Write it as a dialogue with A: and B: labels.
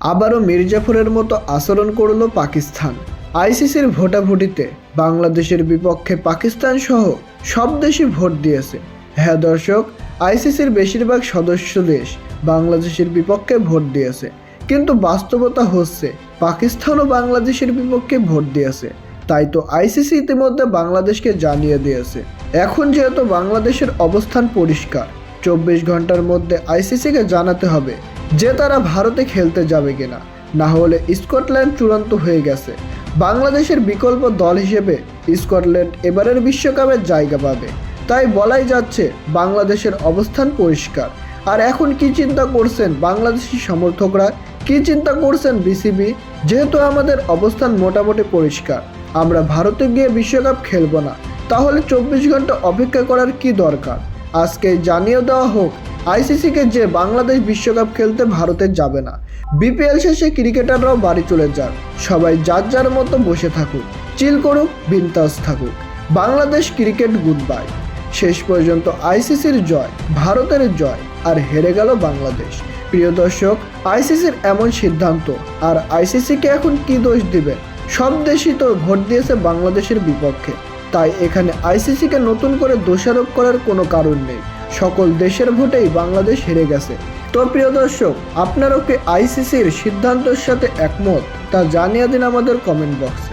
A: আবারও মির্জাফরের মতো আচরণ করল পাকিস্তান। আইসিসির ভোটাভুটিতে বাংলাদেশের বিপক্ষে পাকিস্তান সহ সব দেশই ভোট দিয়েছে। হ্যাঁ দর্শক, আইসিসির বেশিরভাগ সদস্য দেশ বাংলাদেশের বিপক্ষে ভোট দিয়েছে। কিন্তু বাস্তবতা হচ্ছে পাকিস্তানও বাংলাদেশের বিপক্ষে ভোট দিয়েছে। তাই তো আইসিসি ইতিমধ্যে বাংলাদেশকে জানিয়ে দিয়েছে। এখন যেহেতু বাংলাদেশের অবস্থান পরিষ্কার, চব্বিশ ঘণ্টার মধ্যে আইসিসিকে জানাতে হবে। যে তারা ভারতে খেলতে যাবে কিনা। না হলে স্কটল্যান্ড চূড়ান্ত হয়ে গেছে। বাংলাদেশের বিকল্প দল হিসেবে স্কটল্যান্ড এবারের বিশ্বকাপে জায়গা পাবে। তাই বলাই যাচ্ছে, বাংলাদেশের অবস্থান পরিষ্কার। আর এখন কি চিন্তা করছেন বাংলাদেশি সমর্থকরা? কি চিন্তা করছেন বিসিবি? যেহেতু আমাদের অবস্থান মোটামুটি পরিষ্কার, আমরা ভারতে গিয়ে বিশ্বকাপ খেলব না। তাহলে চব্বিশ ঘণ্টা অপেক্ষা করার কি দরকার? আজকে জানিয়ে দেওয়া হোক আইসিসিকে যে বাংলাদেশ বিশ্বকাপ খেলতে ভারতে যাবে না। বিপিএল শেষে ক্রিকেটাররাও বাড়ি চলে যান। সবাই যার যার মতো বসে থাকুক। চিল করুক, বিন্তাস থাকুক। বাংলাদেশ ক্রিকেট গুড বাই শেষ পর্যন্ত আইসিসির জয়, ভারতের জয়, আর হেরে গেল বাংলাদেশ। প্রিয় দর্শক, আইসিসির এমন সিদ্ধান্ত, আর আইসিসিকে এখন কি দোষ দিবে? সব দেশই তো ভোট দিয়েছে বাংলাদেশের বিপক্ষে। তাই এখানে আইসিসিকে নতুন করে দোষারোপ করার কোনো কারণ নেই। সকল দেশের ভোটেই বাংলাদেশ হেরে গেছে। তো প্রিয় দর্শক, আপনারও কি আইসিসির সিদ্ধান্তের সাথে একমত? তা জানিয়ে দিন আমাদের কমেন্ট বক্সে